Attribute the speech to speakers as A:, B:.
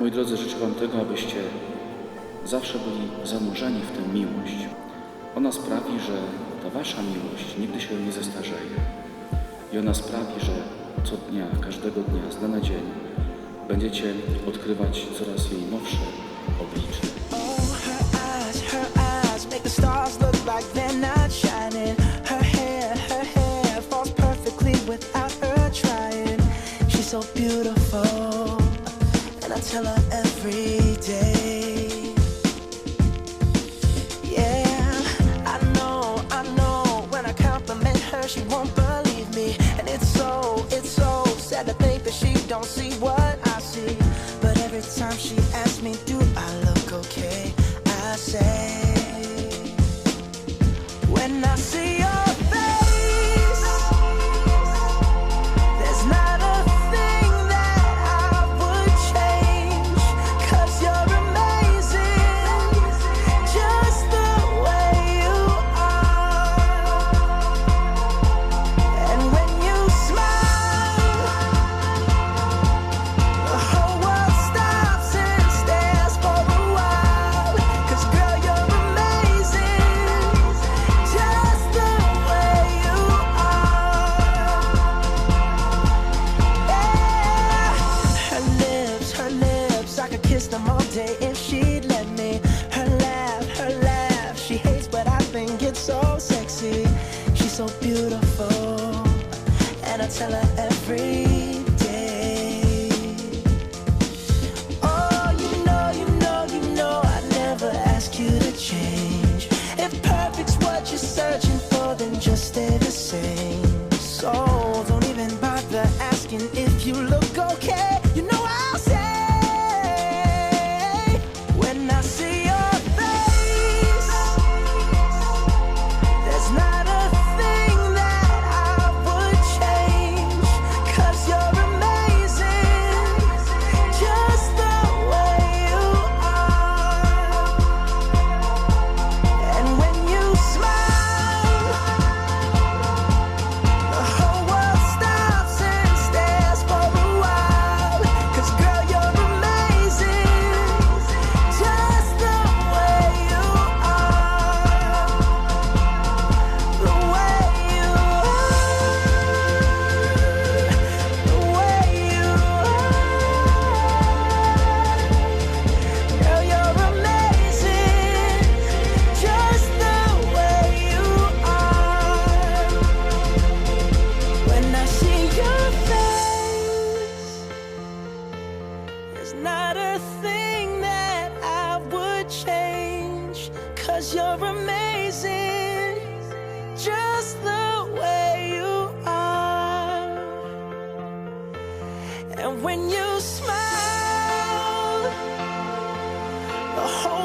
A: Moi drodzy, życzę Wam tego, abyście zawsze byli zanurzeni w tę miłość. Ona sprawi, że ta Wasza miłość nigdy się nie zestarzeje. I ona sprawi, że co dnia, każdego dnia, z dnia na dzień będziecie odkrywać coraz jej nowsze oblicze.
B: Oh, I tell her every day. All day if she'd let me. Her laugh, her laugh, she hates, but I think it's so sexy. She's so beautiful, and I tell her every day. Oh, you know, you know, you know, I never ask you to change. If perfect's what you're searching for, then just stay the same. So don't even bother asking if you look not a thing that I would change. Cause you're amazing, just the way you are. And when you smile, the whole